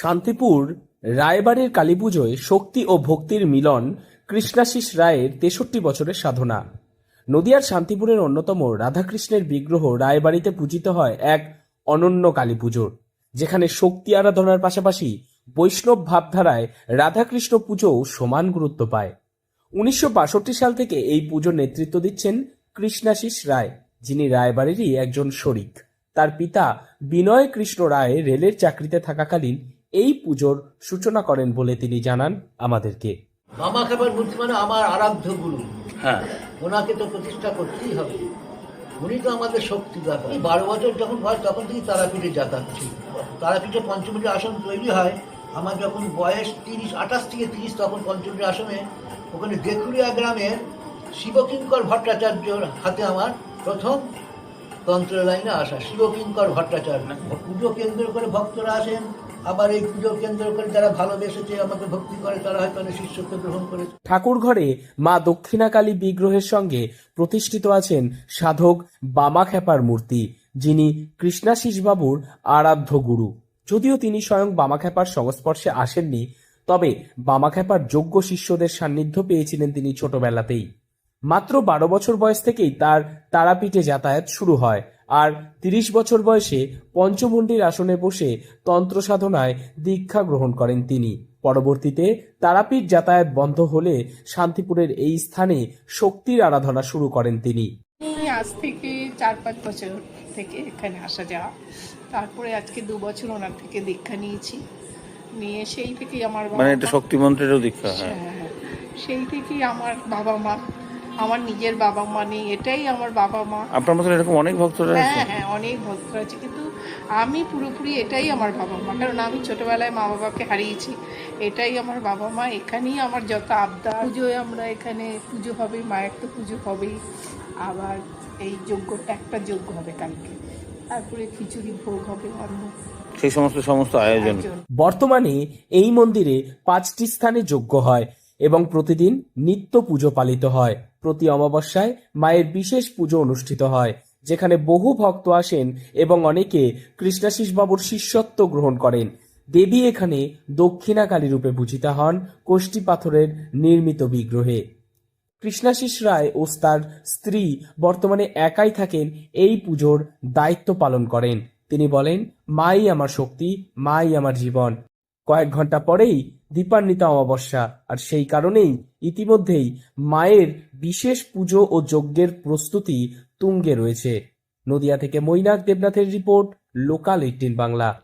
শান্তিপুর রায়বাড়ির কালীপুজোয় শক্তি ও ভক্তির মিলন কৃষ্ণাশিস রায়ের তেষট্টি বছরের সাধনা। নদিয়ার শান্তিপুরের অন্যতম রাধাকৃষ্ণের বিগ্রহ রায়বাড়িতে পূজিত হয় এক অনন্য কালী পুজোর যেখানে শক্তি আরাধনার পাশাপাশি বৈষ্ণব ভাবধারায় রাধাকৃষ্ণ পুজোও সমান গুরুত্ব পায়। উনিশশো বাষট্টি সাল থেকে এই পুজোর নেতৃত্ব দিচ্ছেন কৃষ্ণাশিস রায়, যিনি রায়বাড়িরই একজন শরিক। তার পিতা বিনয় কৃষ্ণ রায় রেলের চাকরিতে থাকাকালীন এই পুজোর সূচনা করেন বলে তিনি জানান আমাদেরকে। মামা খাবার মূর্তি মানে আমার আরাধ্য গুরু। হ্যাঁ। ওনাকে তো প্রতিষ্ঠা করতেই হবে। উনি তো আমাদের শক্তি দাতা। এই বারো বছর যখন বয়স তখন থেকে তারাপীঠে যাতায়াত তারাপীঠে পঞ্চমীর আসন তৈরি হয়। আমার যখন বয়স তিরিশ আঠাশ থেকে তিরিশ তখন পঞ্চমীর আসনে ওখানে দেখুরিয়া গ্রামের শিবকিঙ্কর ভট্টাচার্যর হাতে আমার প্রথম তন্ত্র লাইনে আসা শিবকিঙ্কর ভট্টাচার্য। পুজো কেন্দ্র করে ভক্তরা আসেন। আবার এই পুজো কেন্দ্র করে যারা ভালোবেসেছে, আমাকে ভক্তি করে, তারা হয়তো অনেক শিষ্যত্ব গ্রহণ করেছে। ঠাকুর ঘরে মা দক্ষিণাকালী বিগ্রহের সঙ্গে প্রতিষ্ঠিত আছেন সাধক বামাখ্যাপার মূর্তি, যিনি কৃষ্ণাশিস বাবুর আরাধ্য গুরু। যদিও তিনি স্বয়ং বামাখ্যাপার সংস্পর্শে আসেননি, তবে বামাখ্যাপার যোগ্য শিষ্যদের সান্নিধ্য পেয়েছিলেন তিনি ছোটবেলাতেই। মাত্র বারো বছর বয়স থেকেই তার তারাপীঠে যাতায়াত শুরু হয়। আর তিরিশ বছর বয়সে পঞ্চমুণ্ডির আসনে বসে তন্ত্র সাধনায় দীক্ষা গ্রহণ করেন তিনি। পরবর্তীতে তারাপীঠ যাতায়াত বন্ধ হলে শান্তিপুরের এই স্থানে শক্তির আরাধনা শুরু করেন তিনি। আজ থেকে চার পাঁচ বছর থেকে এখানে আসা যাওয়া। তারপরে আজকে দু বছর ওনার থেকে দীক্ষা নিয়েছি। নিয়ে সেই থেকেই আমার মানে এটা শক্তি মন্ত্রেরও দীক্ষা হ্যাঁ। হ্যাঁ, হ্যাঁ। সেই থেকেই আমার বাবা মা আমার নিজের বাবা মা নেই এটাই আমার বাবা মা। আপনার মতন এরকম অনেক ভক্তরা হ্যাঁ হ্যাঁ অনেক ভক্ত আছে কিন্তু আমি পুরোপুরি এটাই আমার বাবা মা। কারণ আমি ছোটোবেলায় মা বাবাকে হারিয়েছি এটাই আমার বাবা মা। এখানেই আমার যত আবদার পুজোয় আমরা এখানে পুজো হবে মায়ের তো পুজো হবেই। আবার এই যজ্ঞ একটা যজ্ঞ হবে কালকে। তারপরে খিচুড়ি ভোগ হবে অন্য সেই সমস্ত সমস্ত আয়োজন। বর্তমানে এই মন্দিরে পাঁচটি স্থানে যজ্ঞ হয়। এবং প্রতিদিন নিত্য পুজো পালিত হয়। প্রতি অমাবস্যায় মায়ের বিশেষ পুজো অনুষ্ঠিত হয়, যেখানে বহু ভক্ত আসেন এবং অনেকে কৃষ্ণাশিস বাবুর শিষ্যত্ব গ্রহণ করেন। দেবী এখানে দক্ষিণাকালী রূপে পূজিতা হন কোষ্ঠী পাথরের নির্মিত বিগ্রহে। কৃষ্ণাশিস রায় ও তার স্ত্রী বর্তমানে একাই থাকেন এই পুজোর দায়িত্ব পালন করেন। তিনি বলেন, মাই আমার শক্তি, মাই আমার জীবন। কয়েক ঘণ্টা পরেই দীপান্বিতা অমাবস্যা। আর সেই কারণেই ইতিমধ্যেই মায়ের বিশেষ পুজো ও যজ্ঞের প্রস্তুতি তুঙ্গে রয়েছে। নদিয়া থেকে মৈনাক দেবনাথের রিপোর্ট, লোকাল এইটিন বাংলা।